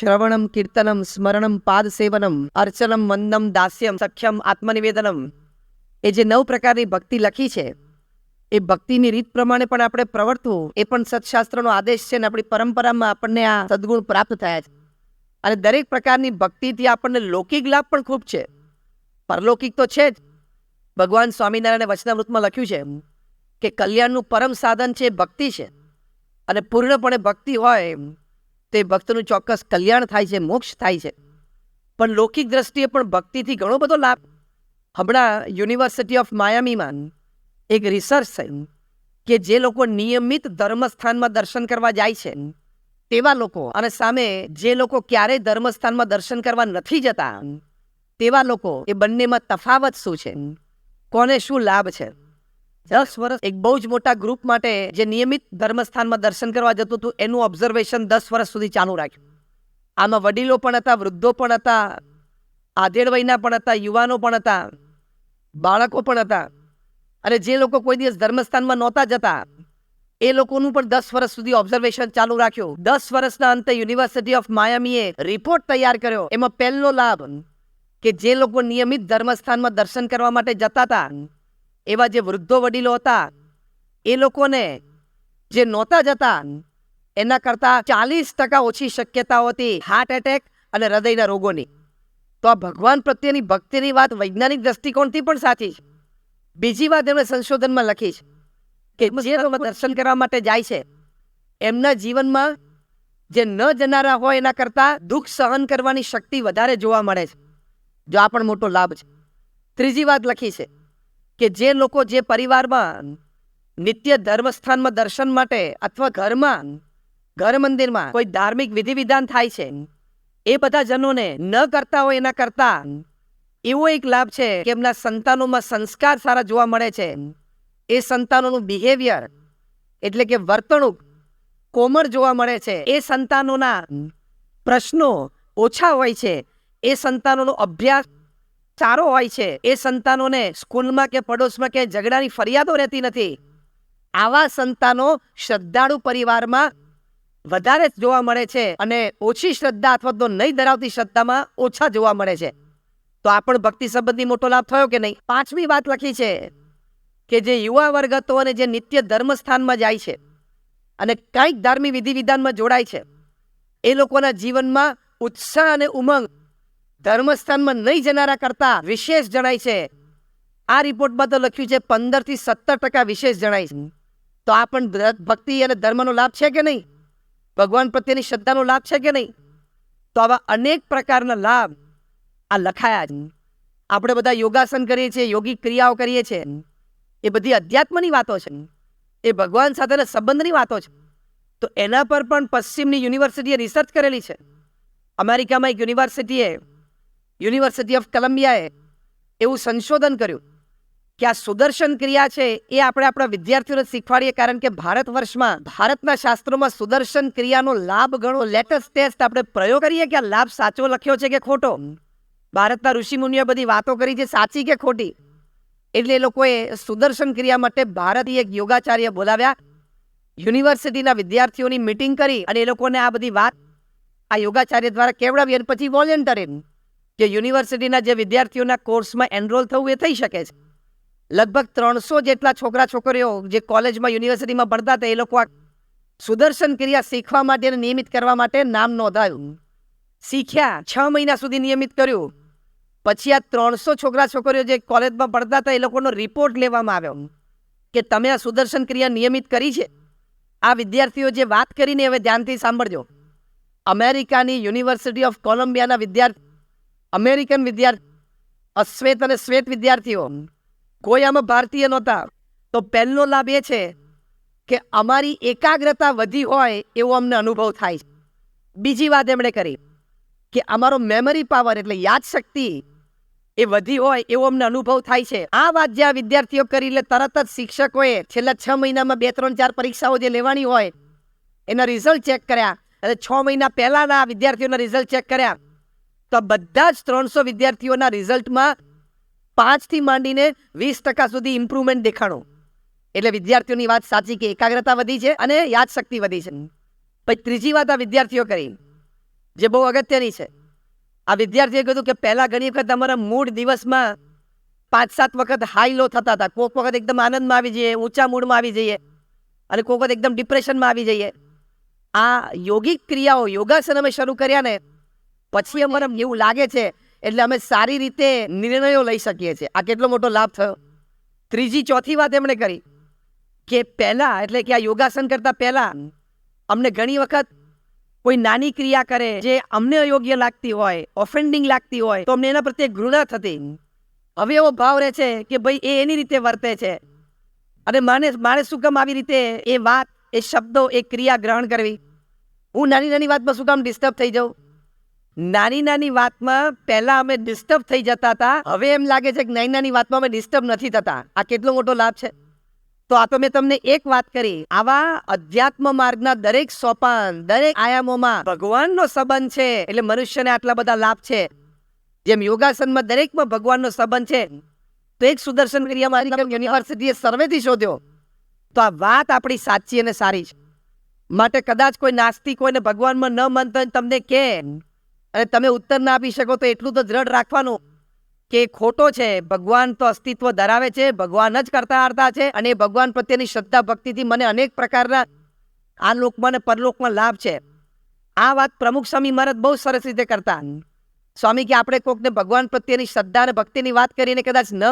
શ્રવણમ કીર્તનમ સ્મરણમ પાદ સેવનમ અર્ચનમ વંદમ દાસ્યમ સખ્યમ એ જે નવ પ્રકારની ભક્તિ લખી છે, એ ભક્તિની રીત પ્રમાણે પણ આપણે પ્રવર્તવું, એ પણ સત્શાસ્ત્રનો આદેશ છે અને આપણી પરંપરામાં આપણને આ સદગુણ પ્રાપ્ત થયા છે. અને દરેક પ્રકારની ભક્તિથી આપણને લૌકિક લાભ પણ ખૂબ છે. પરલૌકિક તો છે જ. ભગવાન સ્વામિનારાયણે વચનામૃતમાં લખ્યું છે કે કલ્યાણનું પરમ સાધન છે ભક્તિ છે. અને પૂર્ણપણે ભક્તિ હોય તે ભક્તનું ચોક્કસ કલ્યાણ થાય છે, મોક્ષ થાય છે. પણ લૌકિક દ્રષ્ટિએ પણ ભક્તિથી ઘણો બધો લાભ. હમણાં યુનિવર્સિટી ઓફ માયામીમાં એક રિસર્ચ થયું કે જે લોકો નિયમિત ધર્મસ્થાનમાં દર્શન કરવા જાય છે. તેવા લોકો અને સામે જે લોકો ક્યારેય ધર્મસ્થાનમાં દર્શન કરવા નથી જતા, તેવા લોકો એ બંનેમાં તફાવત શું છે? કોને શું લાભ છે? દસ વર્ષ એક બહુ જ મોટા ગ્રુપ માટે જે નિયમિત ધર્મસ્થાનમાં દર્શન કરવા જતું હતું, એનું ઓબ્ઝર્વેશન દસ વર્ષ સુધી ચાલુ રાખ્યું. આમાં વડીલો પણ હતા, વૃદ્ધો પણ હતા આધેડ વયના પણ હતા, યુવાનો પણ હતા, બાળકો પણ હતા. અને જે લોકો કોઈ દિવસ ધર્મસ્થાનમાં નહોતા જતા, એ લોકોનું પણ દસ વર્ષ સુધી ઓબ્ઝર્વેશન ચાલુ રાખ્યું. દસ વર્ષના અંતે યુનિવર્સિટી ઓફ માયામીએ રિપોર્ટ તૈયાર કર્યો. એમાં પહેલો લાભ કે જે લોકો નિયમિત ધર્મસ્થાનમાં દર્શન કરવા માટે જતા હતા એવા જે વૃદ્ધો વડીલો હતા એ લોકોને જે નહોતા જતા એના કરતાં ચાલીસ ટકા ઓછી શક્યતાઓ હતી હાર્ટ એટેક અને હૃદયના રોગોની. તો આ ભગવાન પ્રત્યેની ભક્તિની વાત વૈજ્ઞાનિક દ્રષ્ટિકોણથી પણ સાચી છે. બીજી વાત એમણે સંશોધનમાં લખી છે કે જે દર્શન કરવા માટે જાય છે એમના જીવનમાં જે ન જનારા હોય એના કરતાં દુઃખ સહન કરવાની શક્તિ વધારે જોવા મળે છે જો આ પણ મોટો લાભ છે. ત્રીજી વાત લખી છે કે જે લોકો જે પરિવારમાં નિત્ય ધર્મસ્થાનમાં દર્શન માટે અથવા ઘરમાં, ઘર મંદિરમાં કોઈ ધાર્મિક વિધિ વિધાન થાય છે, એ બધા જનોને ન કરતા હોય એના કરતા એવો એક લાભ છે કે એમના સંતાનોમાં સંસ્કાર સારા જોવા મળે છે. એ સંતાનોનું બિહેવિયર એટલે કે વર્તણૂક કોમળ જોવા મળે છે. એ સંતાનોના પ્રશ્નો ઓછા હોય છે. એ સંતાનોનો અભ્યાસ સારો હોય છે. એ સંતાનોને સ્કૂલમાં કે પડોશમાં કે ઝઘડાની ફરિયાદો રહેતી નથી. આવા સંતાનો શ્રદ્ધાળુ પરિવારમાં વધારે જોવા મળે છે અને ઓછી શ્રદ્ધા અથવા તો નહીં ધરાવતી શ્રદ્ધામાં ઓછા જોવા મળે છે. તો આ પણ ભક્તિ સંબંધી મોટો લાભ થયો કે નહીં? પાંચમી વાત લખી છે કે જે યુવા વર્ગ હતો અને જે નિત્ય ધર્મસ્થાનમાં જાય છે અને કંઈક ધાર્મિક વિધિ વિધાનમાં જોડાય છે. એ લોકોના જીવનમાં ઉત્સાહ અને ઉમંગ ધર્મસ્થાનમાં નહીં જનારા કરતા વિશેષ જણાય છે. આ રિપોર્ટમાં તો લખ્યું છે પંદરથી સત્તર ટકા વિશેષ જણાય છે. તો આ પણ ભક્તિ અને ધર્મનો લાભ છે કે નહીં? ભગવાન પ્રત્યેની શ્રદ્ધાનો લાભ છે કે નહીં? તો આવા અનેક પ્રકારના લાભ આ લખાયા છે. આપણે બધા યોગાસન કરીએ છીએ યોગિક ક્રિયાઓ કરીએ છીએ. એ બધી અધ્યાત્મની વાતો છે. એ ભગવાન સાથેના સંબંધની વાતો છે. તો એના પર પણ પશ્ચિમની યુનિવર્સિટીએ રિસર્ચ કરેલી છે. અમેરિકામાં એક યુનિવર્સિટીએ યુનિવર્સિટી ઓફ કોલંબિયાએ એવું સંશોધન કર્યું કે આ સુદર્શન ક્રિયા છે એ આપણે આપણા વિદ્યાર્થીઓને શીખવાડીએ કારણ કે ભારત વર્ષમાં ભારતના શાસ્ત્રોમાં સુદર્શન ક્રિયાનો લાભ ગણો લેટેસ્ટ ટેસ્ટ આપણે પ્રયોગ કરીએ કે આ લાભ સાચો લખ્યો છે કે ખોટો? ભારતના ઋષિમુનિએ બધી વાતો કરી છે સાચી કે ખોટી. એટલે એ લોકોએ સુદર્શન ક્રિયા માટે ભારતીય એક યોગાચાર્ય બોલાવ્યા. યુનિવર્સિટીના વિદ્યાર્થીઓની મિટિંગ કરી અને એ લોકોને આ બધી વાત આ યોગાચાર્ય દ્વારા કેવડાવી અને પછી વોલેન્ટરી કે યુનિવર્સિટીના જે વિદ્યાર્થીઓના કોર્સમાં એનરોલ થવું એ થઈ શકે છે. લગભગ ત્રણસો જેટલા છોકરા છોકરીઓ જે કોલેજમાં યુનિવર્સિટીમાં ભણતા હતા, એ લોકો આ સુદર્શન ક્રિયા શીખવા માટે નિયમિત કરવા માટે નામ નોંધાયું. શીખ્યા, છ મહિના સુધી નિયમિત કર્યું. પછી આ ત્રણસો છોકરા છોકરીઓ જે કોલેજમાં ભણતા હતા, એ લોકોનો રિપોર્ટ લેવામાં આવ્યો કે તમે આ સુદર્શન ક્રિયા નિયમિત કરી છે. આ વિદ્યાર્થીઓ જે વાત કરીને હવે ધ્યાનથી સાંભળજો. અમેરિકાની યુનિવર્સિટી ઓફ કોલંબિયાના વિદ્યાર્થી અમેરિકન વિદ્યાર્થી અશ્વેત અને શ્વેત વિદ્યાર્થીઓ, કોઈ આમાં ભારતીય નહોતા, તો પહેલો લાભ એ છે કે અમારી એકાગ્રતા વધી હોય એવો અમને અનુભવ થાય છે. બીજી વાત એમણે કરી કે અમારો મેમરી પાવર એટલે યાદશક્તિ એ વધી હોય એવો અમને અનુભવ થાય છે. આ વાત જે આ વિદ્યાર્થીઓ કરી એટલે તરત જ શિક્ષકોએ છેલ્લા છ મહિનામાં બે, ત્રણ, ચાર પરીક્ષાઓ જે લેવાની હોય એના રિઝલ્ટ ચેક કર્યા અને છ મહિના પહેલાના વિદ્યાર્થીઓના રિઝલ્ટ ચેક કર્યા. તો બધા જ ત્રણસો વિદ્યાર્થીઓના રિઝલ્ટમાં પાંચથી માંડીને વીસ ટકા સુધી ઇમ્પ્રુવમેન્ટ દેખાણું. એટલે વિદ્યાર્થીઓની વાત સાચી કે એકાગ્રતા વધી છે અને યાદશક્તિ વધી છે. પછી ત્રીજી વાત આ વિદ્યાર્થીઓ કરી, જે બહુ અગત્યની છે. આ વિદ્યાર્થીએ કીધું કે પહેલાં ઘણી વખત અમારા મૂળ દિવસમાં પાંચ સાત વખત હાઈ લો થતા હતા. કોઈક વખત એકદમ આનંદમાં આવી જઈએ, ઊંચા મૂડમાં આવી જઈએ અને કોઈક વખત એકદમ ડિપ્રેશનમાં આવી જઈએ. આ યોગિક ક્રિયાઓ યોગાસન અમે શરૂ કર્યા ને પછી અમારે એવું લાગે છે, એટલે અમે સારી રીતે નિર્ણયો લઈ શકીએ છીએ. આ કેટલો મોટો લાભ થયો? ત્રીજી, ચોથી વાત એમણે કરી કે પહેલા, એટલે કે આ યોગાસન કરતા પહેલા, અમને ઘણી વખત કોઈ નાની ક્રિયા કરે જે અમને અયોગ્ય લાગતી હોય ઓફેન્ડિંગ લાગતી હોય, તો અમને એના પ્રત્યે ઘૃણા થતી. હવે એવો ભાવ રહે છે કે ભાઈ એ એની રીતે વર્તે છે. અને માને મારે શું કામ આવી રીતે એ વાત, એ શબ્દો, એ ક્રિયા ગ્રહણ કરવી? હું નાની નાની વાતમાં શું કામ ડિસ્ટર્બ થઈ જાઉં? નાની નાની વાતમાં પહેલા અમે ડિસ્ટર્બ થઈ જતા હતા. હવે એમ લાગે છે કે નાની નાની વાતમાં અમે ડિસ્ટર્બ નથી થતા. આ કેટલો મોટો લાભ છે? તો આ તો મેં તમને એક વાત કરી. આવા અધ્યાત્મ માર્ગના દરેક સોપાન, દરેક આયામોમાં ભગવાનનો સંબંધ છે. એટલે મનુષ્યને આટલા બધા લાભ છે. જેમ યોગાસનમાં દરેકમાં ભગવાનનો સંબંધ છે. તો એક સુદર્શન ક્રિયામાં યુનિવર્સિટીએ સર્વેથી શોધ્યો. તો આ વાત આપણી સાચી અને સારી છે. માટે કદાચ કોઈ નાસ્તિક કોઈને ભગવાનમાં ન માનતો હોય તમને કે અને તમે ઉત્તર ના આપી શકો તો એટલું તો દ્રઢ રાખવાનું કે ખોટો છે. ભગવાન તો અસ્તિત્વ ધરાવે છે, ભગવાન જ કરતા હારતા છે અને ભગવાન પ્રત્યેની શ્રદ્ધા ભક્તિથી મને અનેક પ્રકારના આ લોકમાં અને પરલોકમાં લાભ છે. આ વાત પ્રમુખ સ્વામી મહારાજ બહુ સરસ રીતે કરતા. સ્વામી કે આપણે કોકને ભગવાન પ્રત્યેની શ્રદ્ધા અને ભક્તિની વાત કરીને કદાચ ન